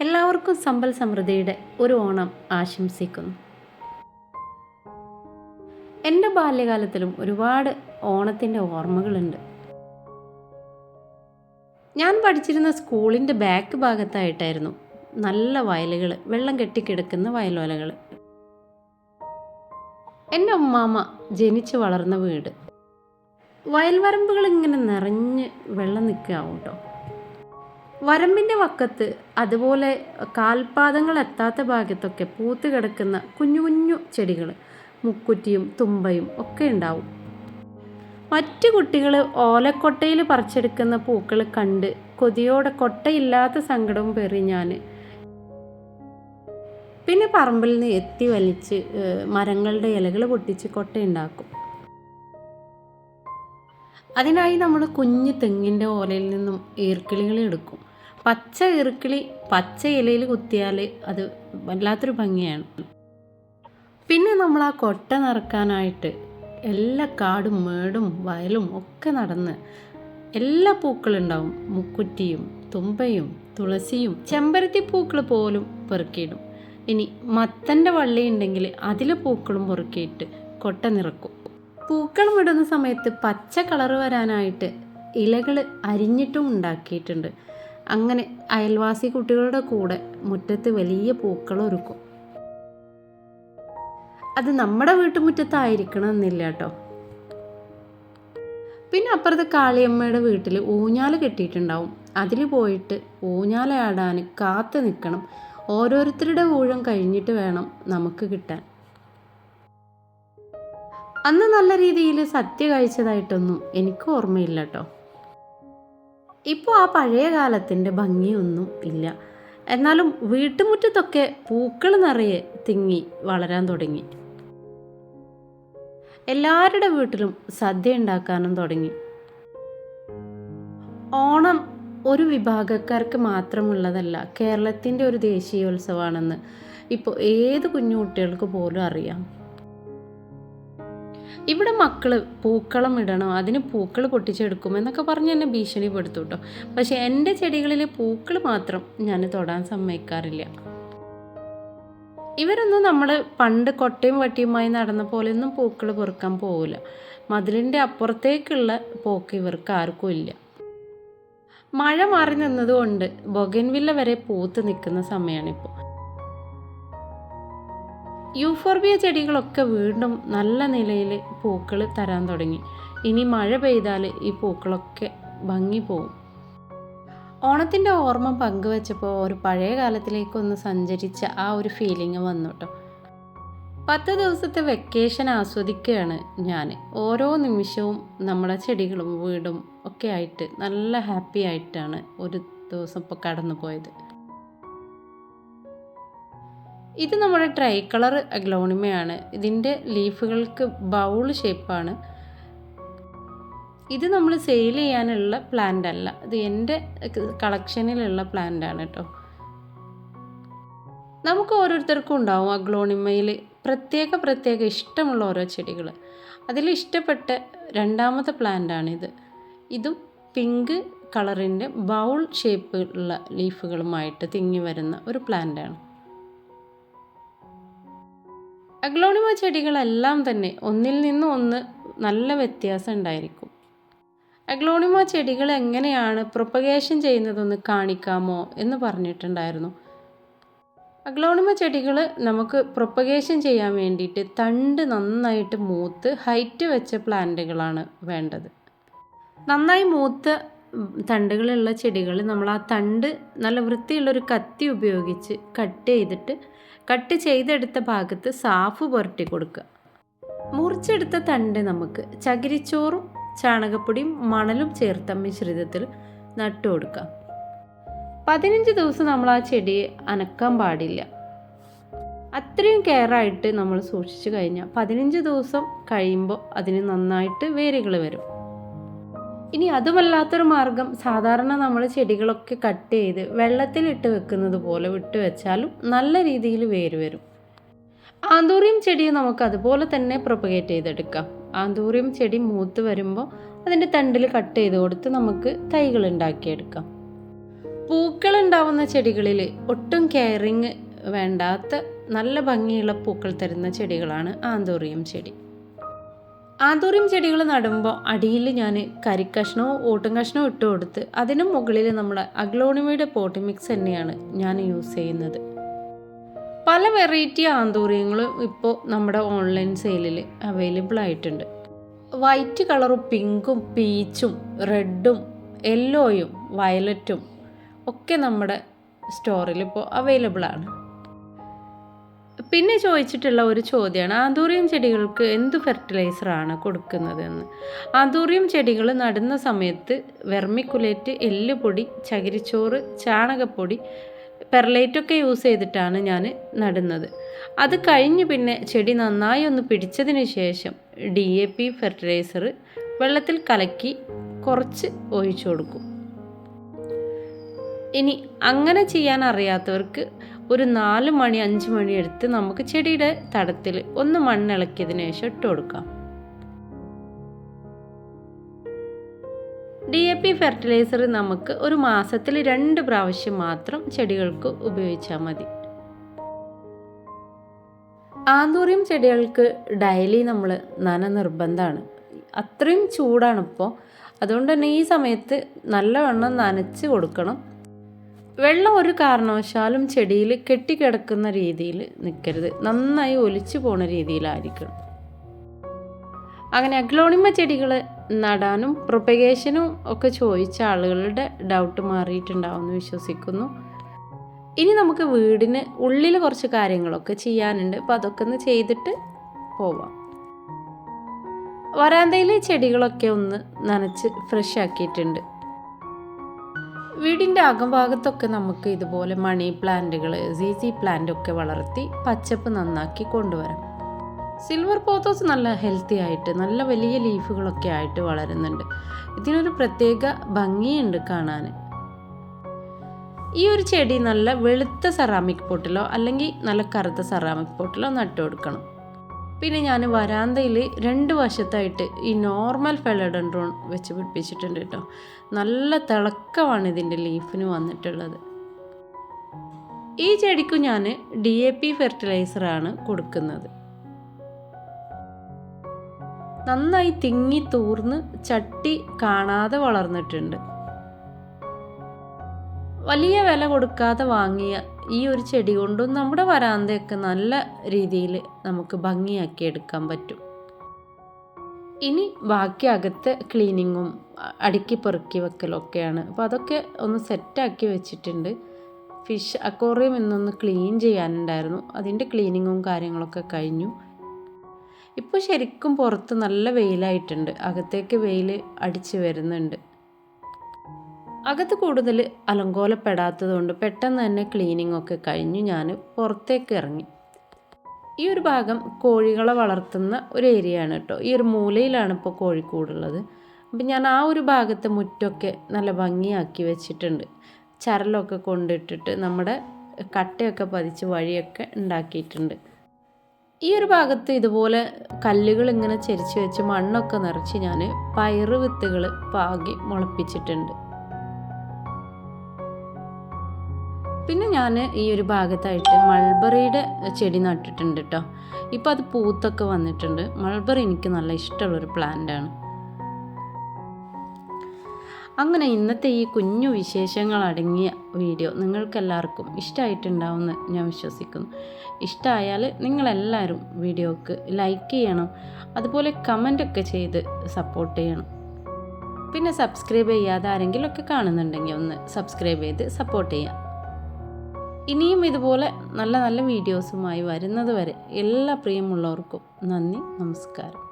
എല്ലാവർക്കും സമ്പൽ സമൃദ്ധിയുടെ ഒരു ഓണം ആശംസിക്കുന്നു. എന്റെ ബാല്യകാലത്തിലും ഒരുപാട് ഓണത്തിന്റെ ഓർമ്മകളുണ്ട്. ഞാൻ പഠിച്ചിരുന്ന സ്കൂളിന്റെ ബാക്ക് ഭാഗത്തായിട്ടായിരുന്നു നല്ല വയലുകൾ വെള്ളം കെട്ടിക്കിടക്കുന്ന വയലോലകൾ എന്റെ അമ്മാമ്മ ജനിച്ചു വളർന്ന വീട്. വയൽവരമ്പുകൾ ഇങ്ങനെ നിറഞ്ഞ് വെള്ളം നിൽക്കാവും കേട്ടോ. വരമ്പിന്റെ വക്കത്ത് അതുപോലെ കാൽപാദങ്ങൾ എത്താത്ത ഭാഗത്തൊക്കെ പൂത്ത് കിടക്കുന്ന കുഞ്ഞു കുഞ്ഞു ചെടികൾ മുക്കുറ്റിയും തുമ്പയും ഒക്കെ ഉണ്ടാവും. മറ്റു കുട്ടികൾ ഓലക്കൊട്ടയിൽ പറിച്ചെടുക്കുന്ന പൂക്കൾ കണ്ട് കൊതിയോടെ കൊട്ടയില്ലാത്ത സങ്കടവും പേറി ഞാൻ പിന്നെ പറമ്പിൽ നിന്ന് എത്തി വലിച്ച് മരങ്ങളുടെ ഇലകൾ പൊട്ടിച്ച് കൊട്ടയുണ്ടാക്കും അതിനായി നമ്മൾ കുഞ്ഞു തെങ്ങിന്റെ ഓലയിൽ നിന്നും ഈർക്കിളികൾ എടുക്കും. പച്ച ഇറുക്കിളി പച്ച ഇലയിൽ കുത്തിയാൽ അത് വല്ലാത്തൊരു ഭംഗിയാണ്. പിന്നെ നമ്മൾ ആ കൊട്ട നിറക്കാനായിട്ട് എല്ലാ കാടും മേടും വയലും ഒക്കെ നടന്ന് എല്ലാ പൂക്കളുണ്ടാവും മുക്കുറ്റിയും തുമ്പയും തുളസിയും ചെമ്പരത്തി പൂക്കൾ പോലും പെറുക്കിയിടും. ഇനി മത്തന്റെ വള്ളി ഉണ്ടെങ്കിൽ അതിലെ പൂക്കളും പെറുക്കിയിട്ട് കൊട്ട നിറക്കും. പൂക്കൾ വിടുന്ന സമയത്ത് പച്ച കളർ വരാനായിട്ട് ഇലകൾ അരിഞ്ഞിട്ടും ഉണ്ടാക്കിയിട്ടുണ്ട്. അങ്ങനെ അയൽവാസി കുട്ടികളുടെ കൂടെ മുറ്റത്ത് വലിയ പൂക്കൾ ഒരുക്കും അത് നമ്മുടെ വീട്ടുമുറ്റത്തായിരിക്കണം എന്നില്ല കേട്ടോ. പിന്നെ അപ്പുറത്ത് കാളിയമ്മയുടെ വീട്ടിൽ ഊഞ്ഞാൽ കെട്ടിയിട്ടുണ്ടാവും. അതിൽ പോയിട്ട് ഊഞ്ഞാലയാടാൻ കാത്തു നിൽക്കണം ഓരോരുത്തരുടെ ഊഴം കഴിഞ്ഞിട്ട് വേണം നമുക്ക് കിട്ടാൻ. അന്ന് നല്ല രീതിയിൽ സത്യ കഴിച്ചതായിട്ടൊന്നും എനിക്ക് ഓർമ്മയില്ല കേട്ടോ. ഇപ്പോൾ ആ പഴയ കാലത്തിന്റെ ഭംഗിയൊന്നും ഇല്ല. എന്നാലും വീട്ടുമുറ്റത്തൊക്കെ പൂക്കൾ നിറയെ തിങ്ങി വളരാൻ തുടങ്ങി. എല്ലാവരുടെ വീട്ടിലും സദ്യ ഉണ്ടാക്കാനും തുടങ്ങി. ഓണം ഒരു വിഭാഗക്കാർക്ക് മാത്രമുള്ളതല്ല കേരളത്തിന്റെ ഒരു ദേശീയോത്സവമാണെന്ന് ഇപ്പോൾ ഏത് കുഞ്ഞു കുട്ടികൾക്ക് പോലും അറിയാം. ഇവിടെ മക്കൾ പൂക്കളം ഇടണം അതിന് പൂക്കൾ പൊട്ടിച്ചെടുക്കും എന്നൊക്കെ പറഞ്ഞ് എന്നെ ഭീഷണിപ്പെടുത്തു കേട്ടോ പക്ഷെ എന്റെ ചെടികളിലെ പൂക്കൾ മാത്രം ഞാൻ തൊടാൻ സമ്മതിക്കാറില്ല. ഇവരൊന്നും നമ്മൾ പണ്ട് കൊട്ടയും വട്ടിയുമായി നടന്ന പോലെയൊന്നും പൂക്കൾ പെറുക്കാൻ പോവില്ല. മതിലിന്റെ അപ്പുറത്തേക്കുള്ള പോക്ക് ഇവർക്ക് ആർക്കും ഇല്ല. മഴ മാറി നിന്നതുകൊണ്ട് ബൊഗൻവില്ല വരെ പൂത്ത് നിൽക്കുന്ന സമയമാണിപ്പോൾ യൂഫോർബിയ ചെടികളൊക്കെ വീണ്ടും നല്ല നിലയിൽ പൂക്കൾ തരാൻ തുടങ്ങി. ഇനി മഴ പെയ്താൽ ഈ പൂക്കളൊക്കെ ഭംഗി പോവും. ഓണത്തിന്റെ ഓർമ്മ പങ്കുവച്ചപ്പോൾ ഒരു പഴയ കാലത്തിലേക്കൊന്ന് സഞ്ചരിച്ച ആ ഒരു ഫീലിംഗ് വന്നു കേട്ടോ പത്ത് ദിവസത്തെ വെക്കേഷൻ ആസ്വദിക്കുകയാണ് ഞാൻ ഓരോ നിമിഷവും നമ്മളെ ചെടികളും വീടും ഒക്കെ ആയിട്ട് നല്ല ഹാപ്പി ആയിട്ടാണ് ഒരു ദിവസം ഇപ്പോൾ കടന്നു പോയത് ഇത് നമ്മുടെ ട്രൈ കളർ അഗ്ലോണിമയാണ്. ഇതിന്റെ ലീഫുകൾക്ക് ബൗൾ ഷേപ്പാണ്. ഇത് നമ്മൾ സെയിൽ ചെയ്യാനുള്ള പ്ലാന്റ് അല്ല. ഇത് എന്റെ കളക്ഷനിലുള്ള പ്ലാന്റ് ആണ് കേട്ടോ. നമുക്ക് ഓരോരുത്തർക്കും ഉണ്ടാവും അഗ്ലോണിമയിൽ പ്രത്യേക പ്രത്യേക ഇഷ്ടമുള്ള ഓരോ ചെടികൾ. അതിൽ ഇഷ്ടപ്പെട്ട രണ്ടാമത്തെ പ്ലാന്റാണിത് ഇതും. പിങ്ക് കളറിന്റെ ബൗൾ ഷേപ്പ് ഉള്ള ലീഫുകളുമായിട്ട് തിങ്ങി വരുന്ന ഒരു പ്ലാന്റാണ് അഗ്ലോണിമ ചെടികളെല്ലാം തന്നെ ഒന്നിൽ നിന്ന് ഒന്ന് നല്ല വ്യത്യാസം ഉണ്ടായിരിക്കും. അഗ്ലോണിമ ചെടികൾ എങ്ങനെയാണ് പ്രൊപ്പഗേഷൻ ചെയ്യുന്നതെന്ന് കാണിക്കാമോ എന്ന് പറഞ്ഞിട്ടുണ്ടായിരുന്നു. അഗ്ലോണിമ ചെടികൾ നമുക്ക് പ്രൊപ്പഗേഷൻ ചെയ്യാൻ വേണ്ടിയിട്ട് തണ്ട് നന്നായിട്ട് മൂത്ത് ഹൈറ്റ് വെച്ച പ്ലാന്റുകളാണ് വേണ്ടത്. നന്നായി മൂത്ത തണ്ടുകളുള്ള ചെടികൾ നമ്മൾ ആ തണ്ട് നല്ല വൃത്തിയുള്ളൊരു കത്തി ഉപയോഗിച്ച് കട്ട് ചെയ്തിട്ട് കട്ട് ചെയ്തെടുത്ത ഭാഗത്ത് സാഫ് പുരട്ടി കൊടുക്കുക. മുറിച്ചെടുത്ത തണ്ട് നമുക്ക് ചകിരിച്ചോറും ചാണകപ്പൊടിയും മണലും ചേർത്ത മിശ്രിതത്തിൽ നട്ടു കൊടുക്കാം പതിനഞ്ച് ദിവസം നമ്മൾ ആ ചെടിയെ അനക്കാൻ പാടില്ല. അത്രയും കെയറായിട്ട് നമ്മൾ സൂക്ഷിച്ചു കഴിഞ്ഞാൽ പതിനഞ്ച് ദിവസം കഴിയുമ്പോൾ അതിന് നന്നായിട്ട് വേരുകൾ വരും. ഇനി അതുമല്ലാത്തൊരു മാർഗം. സാധാരണ നമ്മൾ ചെടികളൊക്കെ കട്ട് ചെയ്ത് വെള്ളത്തിലിട്ട് വെക്കുന്നത് പോലെ വിട്ട് വെച്ചാലും നല്ല രീതിയിൽ വേര് വരും. ആന്തൂറിയം ചെടി നമുക്ക് അതുപോലെ തന്നെ പ്രൊപ്പഗേറ്റ് ചെയ്തെടുക്കാം. ആന്തൂറിയം ചെടി മൂത്ത് വരുമ്പോൾ അതിന്റെ തണ്ടിൽ കട്ട് ചെയ്ത് കൊടുത്ത് നമുക്ക് തൈകൾ ഉണ്ടാക്കിയെടുക്കാം. പൂക്കൾ ഉണ്ടാവുന്ന ചെടികളിൽ ഒട്ടും കെയറിങ് വേണ്ടാത്ത നല്ല ഭംഗിയുള്ള പൂക്കൾ തരുന്ന ചെടികളാണ് ആന്തൂറിയം ചെടി. ആന്തോറിയം ചെടികൾ നടുമ്പോൾ അടിയിൽ ഞാൻ കരിക്കഷ്ണവും ഓട്ടും കഷ്ണവും ഇട്ട് കൊടുത്ത് അതിന് മുകളിൽ നമ്മുടെ അഗ്ലോണിമയുടെ പോട്ടി മിക്സ് തന്നെയാണ് ഞാൻ യൂസ് ചെയ്യുന്നത്. പല വെറൈറ്റി ആന്തൂറിയങ്ങളും ഇപ്പോൾ നമ്മുടെ ഓൺലൈൻ സെയിലിൽ അവൈലബിൾ ആയിട്ടുണ്ട്. വൈറ്റ് കളറും പിങ്കും പീച്ചും റെഡും യെല്ലോയും വയലറ്റും ഒക്കെ നമ്മുടെ സ്റ്റോറിൽ ഇപ്പോൾ അവൈലബിൾ ആണ്. പിന്നെ ചോദിച്ചിട്ടുള്ള ഒരു ചോദ്യമാണ് ആന്തൂറിയം ചെടികൾക്ക് എന്ത് ഫെർട്ടിലൈസറാണ് കൊടുക്കുന്നതെന്ന്? ആന്തൂറിയം ചെടികൾ നടുന്ന സമയത്ത് വെർമിക്കുലേറ്റ് എല്ലുപൊടി ചകിരിച്ചോറ് ചാണകപ്പൊടി പെർലൈറ്റൊക്കെ യൂസ് ചെയ്തിട്ടാണ് ഞാൻ നടുന്നത്. അത് കഴിഞ്ഞ് പിന്നെ ചെടി നന്നായി ഒന്ന് പിടിച്ചതിന് ശേഷം ഡി എ പി ഫെർട്ടിലൈസർ വെള്ളത്തിൽ കലക്കി കുറച്ച് ഒഴിച്ചു കൊടുക്കും. ഇനി അങ്ങനെ ചെയ്യാൻ അറിയാത്തവർക്ക് ഒരു നാല് മണി അഞ്ച് മണി എടുത്ത് നമുക്ക് ചെടിയുടെ തടത്തിൽ ഒന്ന് മണ്ണിളക്കിയതിന് ശേഷം ഇട്ട് കൊടുക്കാം. ഡി എ പി ഫെർട്ടിലൈസർ നമുക്ക് ഒരു മാസത്തിൽ രണ്ട് പ്രാവശ്യം മാത്രം ചെടികൾക്ക് ഉപയോഗിച്ചാൽ മതി. ആന്തൂറിയം ചെടികൾക്ക് ഡെയിലി നമ്മൾ നന നിർബന്ധമാണ്. അത്രയും ചൂടാണിപ്പോൾ അതുകൊണ്ട് തന്നെ ഈ സമയത്ത് നല്ലവണ്ണം നനച്ച് കൊടുക്കണം. വെള്ളം ഒരു കാരണവശാലും ചെടിയിൽ കെട്ടിക്കിടക്കുന്ന രീതിയിൽ നിൽക്കരുത്. നന്നായി ഒലിച്ചു പോണ രീതിയിലായിരിക്കണം. അങ്ങനെ അഗ്ലോണിമ ചെടികൾ നടാനും പ്രൊപ്പഗേഷനും ഒക്കെ ചോദിച്ച ആളുകളുടെ ഡൗട്ട് മാറിയിട്ടുണ്ടാവുമെന്ന് വിശ്വസിക്കുന്നു. ഇനി നമുക്ക് വീടിന് ഉള്ളിൽ കുറച്ച് കാര്യങ്ങളൊക്കെ ചെയ്യാനുണ്ട്. അപ്പോൾ അതൊക്കെ ഒന്ന് ചെയ്തിട്ട് പോവാം. വരാന്തയിലെ ചെടികളൊക്കെ ഒന്ന് നനച്ച് ഫ്രഷ് ആക്കിയിട്ടുണ്ട്. വീടിന്റെ അകംഭാഗത്തൊക്കെ നമുക്ക് ഇതുപോലെ മണി പ്ലാന്റുകൾ സി സി പ്ലാന്റ് ഒക്കെ വളർത്തി പച്ചപ്പ് നന്നാക്കി കൊണ്ടുവരാം. സിൽവർ പോത്തോസ് നല്ല ഹെൽത്തി ആയിട്ട് നല്ല വലിയ ലീഫുകളൊക്കെ ആയിട്ട് വളരുന്നുണ്ട്. ഇതിനൊരു പ്രത്യേക ഭംഗിയുണ്ട് കാണാൻ. ഈ ഒരു ചെടി നല്ല വെളുത്ത സെറാമിക് പോട്ടിലോ അല്ലെങ്കിൽ നല്ല കറുത്ത സെറാമിക് പോട്ടിലോ നട്ടു കൊടുക്കണം പിന്നെ ഞാൻ വരാന്തയിൽ രണ്ട് വശത്തായിട്ട് ഈ നോർമൽ ഫെലഡൻഡ്രോൺ വെച്ച് പിടിപ്പിച്ചിട്ടുണ്ട് കേട്ടോ. നല്ല തിളക്കമാണ് ഇതിന്റെ ലീഫിന് വന്നിട്ടുള്ളത്. ഈ ചെടിക്ക് ഞാൻ ഡി എ പി ഫെർട്ടിലൈസറാണ് കൊടുക്കുന്നത്. നന്നായി തിങ്ങി തൂർന്ന് ചട്ടി കാണാതെ വളർന്നിട്ടുണ്ട്. വലിയ വില കൊടുക്കാതെ വാങ്ങിയ ഈ ഒരു ചെടി കൊണ്ടും നമ്മുടെ വരാന്തയൊക്കെ നല്ല രീതിയിൽ നമുക്ക് ഭംഗിയാക്കി എടുക്കാൻ പറ്റും. ഇനി ബാക്കി അകത്തെ ക്ലീനിങ്ങും അടുക്കി പെറുക്കി വെക്കലൊക്കെയാണ്. അപ്പോൾ അതൊക്കെ ഒന്ന് സെറ്റാക്കി വെച്ചിട്ടുണ്ട്. ഫിഷ് അക്വോറിയം എന്നൊന്ന് ക്ലീൻ ചെയ്യാനുണ്ടായിരുന്നു. അതിന്റെ ക്ലീനിങ്ങും കാര്യങ്ങളൊക്കെ കഴിഞ്ഞു. ഇപ്പോൾ ശരിക്കും പുറത്ത് നല്ല വെയിലായിട്ടുണ്ട്. അകത്തേക്ക് വെയിൽ അടിച്ച് വരുന്നുണ്ട്. അകത്ത് കൂടുതൽ അലങ്കോലപ്പെടാത്തതുകൊണ്ട് പെട്ടെന്ന് തന്നെ ക്ലീനിങ് ഒക്കെ കഴിഞ്ഞു ഞാൻ പുറത്തേക്ക് ഇറങ്ങി. ഈ ഒരു ഭാഗം കോഴികളെ വളർത്തുന്ന ഒരു ഏരിയ ആണ് കേട്ടോ. ഈ ഒരു മൂലയിലാണ് ഇപ്പോൾ കോഴിക്കൂടുള്ളത് അപ്പം ഞാൻ ആ ഒരു ഭാഗത്തെ മുറ്റൊക്കെ നല്ല ഭംഗിയാക്കി വെച്ചിട്ടുണ്ട്. ചരലൊക്കെ കൊണ്ടിട്ടിട്ട് നമ്മുടെ കട്ടയൊക്കെ പതിച്ച് വഴിയൊക്കെ ഉണ്ടാക്കിയിട്ടുണ്ട്. ഈ ഒരു ഭാഗത്ത് ഇതുപോലെ കല്ലുകൾ ഇങ്ങനെ ചരിച്ച് വെച്ച് മണ്ണൊക്കെ നിറച്ച് ഞാൻ പയറ് വിത്തുകൾ പാകി മുളപ്പിച്ചിട്ടുണ്ട്. പിന്നെ ഞാൻ ഈ ഒരു ഭാഗത്തായിട്ട് മൾബറിയുടെ ചെടി നട്ടിട്ടുണ്ട് കേട്ടോ ഇപ്പോൾ അത് പൂത്തൊക്കെ വന്നിട്ടുണ്ട്. മൾബറി എനിക്ക് നല്ല ഇഷ്ടമുള്ളൊരു പ്ലാന്റാണ് അങ്ങനെ ഇന്നത്തെ ഈ കുഞ്ഞു വിശേഷങ്ങൾ അടങ്ങിയ വീഡിയോ നിങ്ങൾക്കെല്ലാവർക്കും ഇഷ്ടമായിട്ടുണ്ടാവുമെന്ന് ഞാൻ വിശ്വസിക്കുന്നു. ഇഷ്ടമായാൽ നിങ്ങളെല്ലാവരും വീഡിയോക്ക് ലൈക്ക് ചെയ്യണം. അതുപോലെ കമന്റൊക്കെ ചെയ്ത് സപ്പോർട്ട് ചെയ്യണം. പിന്നെ സബ്സ്ക്രൈബ് ചെയ്യാതെ ആരെങ്കിലുമൊക്കെ കാണുന്നുണ്ടെങ്കിൽ ഒന്ന് സബ്സ്ക്രൈബ് ചെയ്ത് സപ്പോർട്ട് ചെയ്യാം. ഇനിയും ഇതുപോലെ നല്ല നല്ല വീഡിയോസുമായി വരുന്നത് വരെ എല്ലാ പ്രിയമുള്ളവർക്കും നന്ദി നമസ്കാരം.